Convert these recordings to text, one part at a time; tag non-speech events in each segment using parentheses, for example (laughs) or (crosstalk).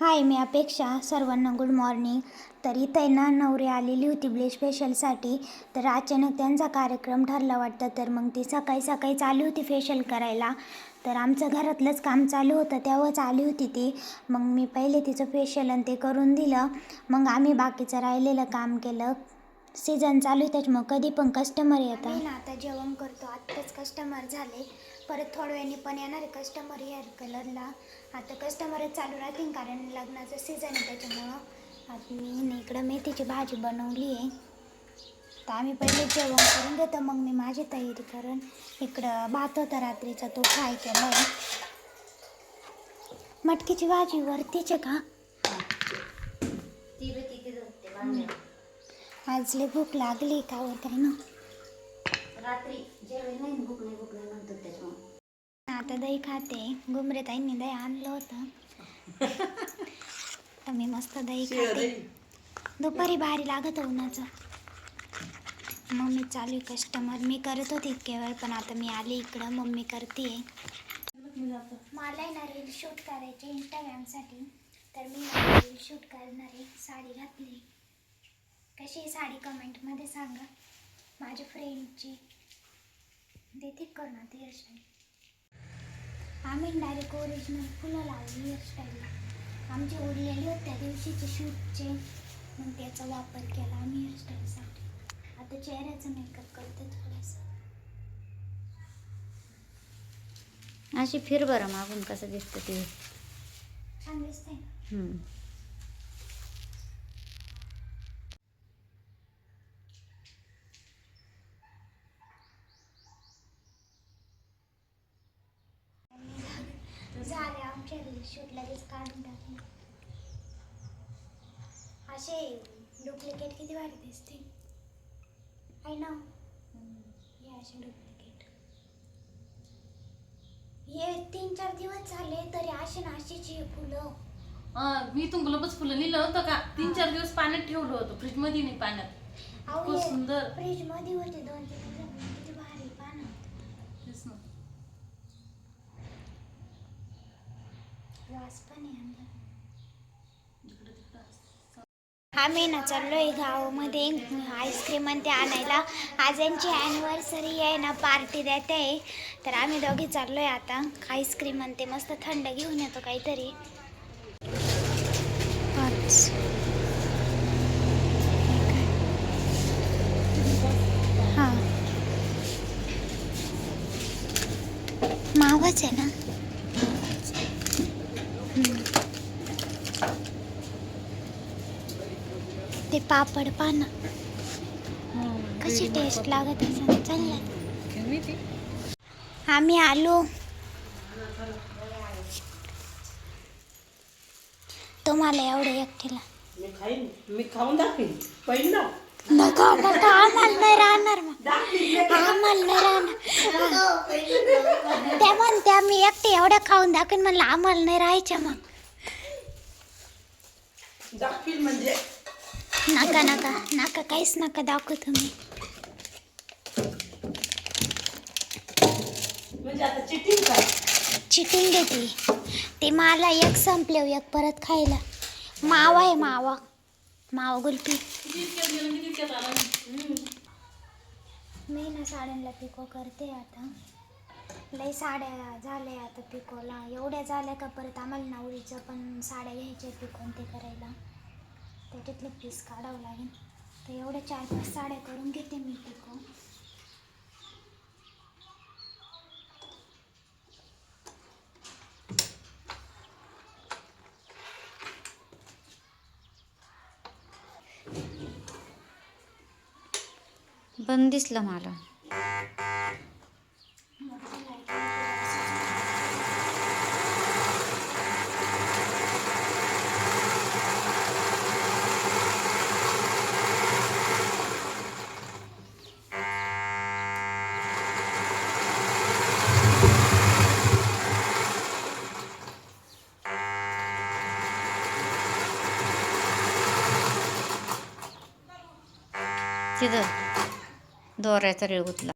हाय मी अपेक्षा सर्वांना good morning तर इथं आहे ना नवरी आलेली होती ब्ले स्पेशलसाठी तर अचानक त्यांचा कार्यक्रम ठरला वाटतं तर मग ती सकाळी सकाळी चालू होती फेशियल करायला. तर आमचं घरातलंच काम चालू होतं तेव्हाच आली होती ती. मग मी पहिले तिचं फेशियल आणि ते करून दिलं. मग आम्ही बाकीचं राहिलेलं काम केलं. सीझन चालू आहे त्याच्यामुळं कधी पण कस्टमर येतात. ना आता जेवण करतो. आत्ताच कस्टमर झाले. परत थोड्या वेळाने पण येणार आहे कस्टमर हेअर कलरला आता कस्टमरच चालू राहतील कारण लग्नाचं सीझन आहे त्याच्यामुळं. आता मी इकडं मेथीची भाजी बनवली आहे. तर आम्ही पहिले जेवण करून घेतो मग मी माझी तयारी करून इकडं भात होता रात्रीचा तो फ्राय केला आहे मटकीची भाजी वरतीच आहे का? ती बी. आज लय भूक लागली का होत आहे ना? रात्री जेवण नाही भूक नाही भूक नाही म्हणतो त्याच्यामुळे. आता दही खाते. घुमरे ताईंनी दही आणलं होतं. (laughs) तर मी मस्त दही खाते. दुपारी भारी लागत उन्हाचं. मम्मी चालू आहे कस्टमर मी करत होते इतके वेळ पण आता मी आले इकडं. मम्मी करते मला आहे ना रील शूट करायची इंस्टाग्रामसाठी तर मी रील शूट करणार आहे. साडी घातली. कशी आहे साडी कमेंटमध्ये सांगा. माझ्या फ्रेंडची देते करून आता हेअरस्टाईल आम्ही डायरेक्ट ओरिजिनल फुलं लावली हेअरस्टाईलला आमचे उरलेले होते त्या दिवशीचे शूटचे मग त्याचा वापर केला आम्ही हेअरस्टाईलसाठी आता चेहऱ्याचा मेकअप करते थोडासा. अशी फिर बरं मागून कसं दिसतं ते. छान दिसते ना हम्म. झाले आमच्या शूट लगेच काढून टाकले असे डुप्लिकेट किती भारी दिसते आहे ना? हे असे डुप्लिकेट हे तीन चार दिवस झाले तरी असे ना अशीच हे फुलं. मी इथून गुलाबच फुलं नेलं होतं का? तीन चार दिवस पाण्यात ठेवलं होतं फ्रीजमध्ये नाही पाण्यात. अहो खूप सुंदर. फ्रीजमध्ये होते दोन तीन दिवस किती भारी पानं तेच ना. वास पण आहे. आम्ही ना चाललोय गावामध्ये. आईस्क्रीम आणि ते आणायला. आज यांची ॲनिव्हर्सरी आहे ना पार्टी देते. आहे तर आम्ही दोघी चाललोय आता. आईस्क्रीम आणि ते मस्त थंड घेऊन येतो काहीतरी. हा. मावाच आहे ना? ते पापड पाना कशी टेस्ट लागत असेल चांगलं. आम्ही आलो. तुम्हाला एवढं एकटीला. मी खाईन. मी खाऊन दाखवीन. पहिली ना. नका नका आम्हाला नाही राहणार मग. आम्हाला नाही राहणार. त्या म्हणत्या मी एकटी एवढं खाऊन दाखवीन. म्हणलं आम्हाला नाही राहायच्या मग. दाखवीन म्हणजे. नका नका नका काहीच नका दाखवू तुम्ही. आता चिटिंग घेतली ते. मला एक संपले एक परत खायला. मावा आहे मावा. मावा गुलपी. मी ना साड्यांना पिको करते आता. लई साड्या झाल्या आता पिकोला. एवढ्या झाल्या का परत आम्हाला नवरीचं पण साड्या घ्यायच्या पिकोन ते करायला. त्याच्यातले पीस काढावं लागेल. तर एवढ्या चार पाच साड्या करून घेते मी पिको बंद दिसलं मला. दोऱ्याचा रेळ गुतला.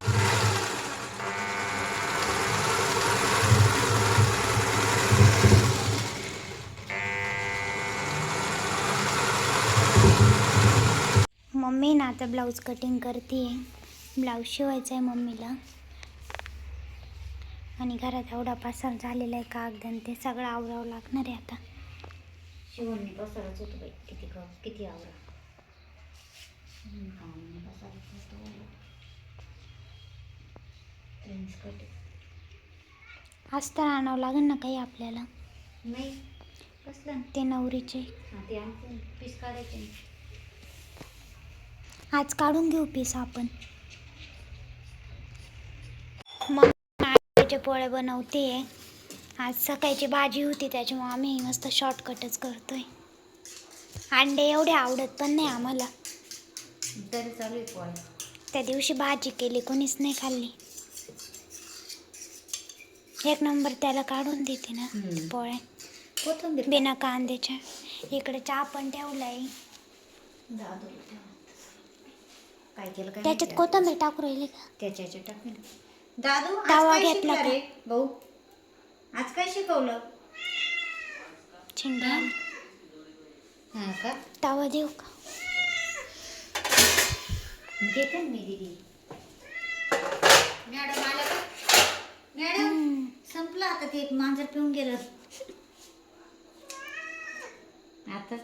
मम्मी ना आता ब्लाऊज कटिंग करते ब्लाऊज शिवायचा आहे मम्मीला. आणि घरात एवढा पसार झालेला आहे कागदन ते सगळं आवरावं लागणार आहे आता. शिवण पसारच होतो बाई. किती किती आवरा. प्रिन्स कट आज तर आणावं लागेल ना काही आपल्याला. नाही कसलं? ते नवरीचे. हां ते आणते पीस काढायचे. ना. आज काढून घेऊ पीस आपण. मग नारळाच्या पोळ्या बनवते. आज सकाळची भाजी होती त्याच्यामुळे आम्ही मस्त शॉर्टकटच करतोय. अंडे एवढे आवडत पण नाही आम्हाला. तरी चालू आहे पोळ्या त्या दिवशी भाजी केली कोणीच नाही खाल्ली. एक नंबर त्याला काढून देते ना हम्म. पोळ्या. कोथिंबीर. बिना कांद्याच्या. इकडे चहा पण ठेवलाय दादू ठेवा. काय केलं काय त्याच्यात माहिती कोथिंबीर टाकू राहिली का? आता. त्याच्या याच्यात टाकून दादू आज तवा काय घेतला शिकला का? रे भाऊ आज काय शिकवलं? चिंड्या हा? का? तवा देऊ का? ना मी दिदी मॅडम आलं का? मॅडम. संपलं आता ते एक मांजर पिऊन गेलं. आता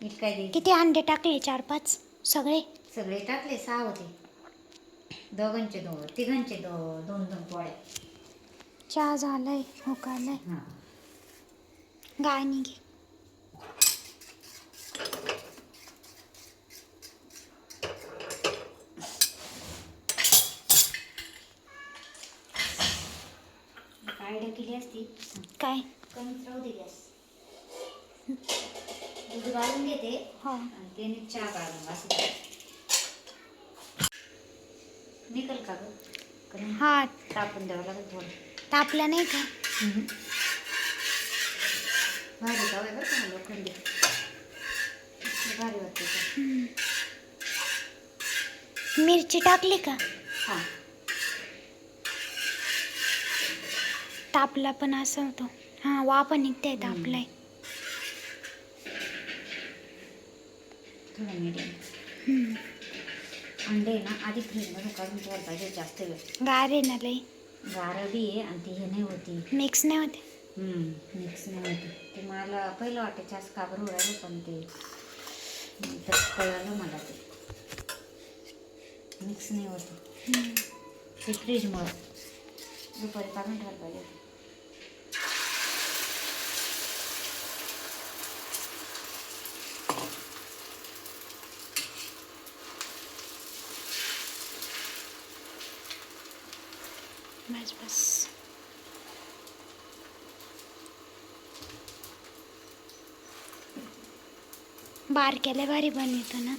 नीट काय दे किती अंडे टाकले? चार पाच? सगळे? सगळे टाकले सहा होते. दोघांचे दोन तिघांचे दो दोन दोन पोळे चहा झालाय उकालाय हां. गाणी घे. आयडिया केली असती. काय? कमीच राहू दे गॅस दूध घालून घेते. हो. आणि त्याने चहा काढून असं निकल का ग? हा. तापून द्यावं लागेल थोडं. तापला नाही का? भारी का बरं का लोखंडी. भारी वाटते. मिरची टाकली का? हां. तापला पण असं होतो. हा वापा निघते तापलाय हम्म. अंडे ना आधी फ्रीजमधून काढून ठेवायला पाहिजे जास्त वेळ. गार आहे ना लई. गारं बी आहे आणि ती हे नाही होती. मिक्स नाही होते. मिक्स नाही होती. ते मला पहिलं वाटायचं असं काबर उडायला पण ते. नंतर कळलं मला ते. मिक्स नाही होत. ते फ्रीजमुळं दुपारी काढून ठेवायला पाहिजे. बस बस बारक्याला भारी बनवतो ना.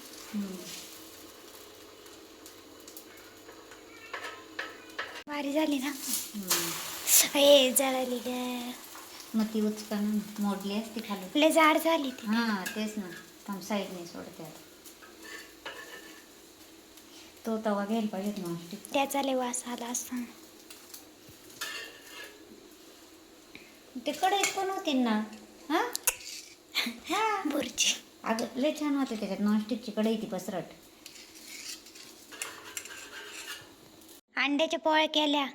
भारी झाली ना. ए जळाली ग. मग ती उचकन मोडली असती खाली. लय जाड झाली ती. हां तेच ना. थांब साईडने सोडते आता. तो तवा घ्यायला पाहिजेत नॉनस्टिक त्याचा लय वास आला असता. ते कढईत पण होती ना. हां? हां. बुरची अगं लय छान होते त्याच्यात. नॉनस्टिकची कढई ती पसरट. अंड्याच्या पोळ्या केल्या.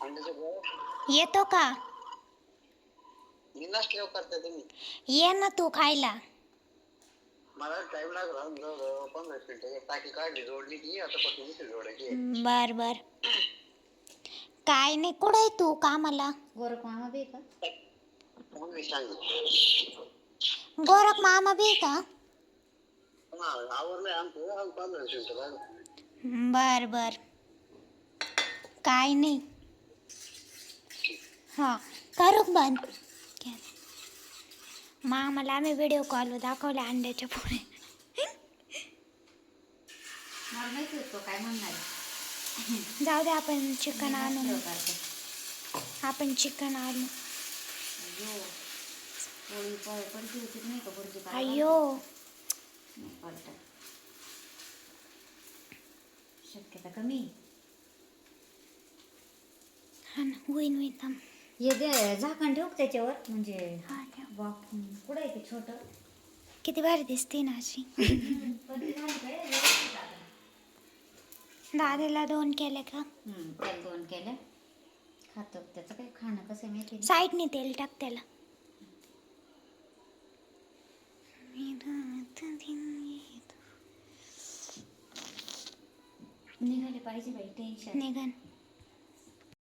अंड्याचे पोळे येतो का? ये ना तू खायला. मला टाइम लागला. काढली जोडली ती. आता फक्त जोडायची. बर बर. काय नाही कुठं आहे तू कामाला? गोरख मामा बी का? सांगितलं गोरख मामा बी का? हा आवरलंय आमचं पंधरा बर बर. काय नाही. हां करू का बंद? मामाला आम्ही व्हिडिओ कॉल दाखवले अंड्याच्या मला माहिती होतं काय म्हणणार आहे. जाऊ दे आपण चिकन आणू. आपण चिकन आणू. पडत शक्यता कमी. हा ना होईन होईन थांब. हे दे झाकण ठेवू का त्याच्यावर? म्हणजे हा ठेव. वाफ कुठं आहे ते छोटं? किती भारी दिसते ना अशी (laughs) पण ती झाली काय व्यवस्थित आता. दादाला दोन केले का? हम्म, त्याला दोन केल्या खातो त्याचं काही खाणं कसं आहे माहिती? साईडने तेल टाक त्याला. निघाले पाहिजे बाई टेन्शन निघन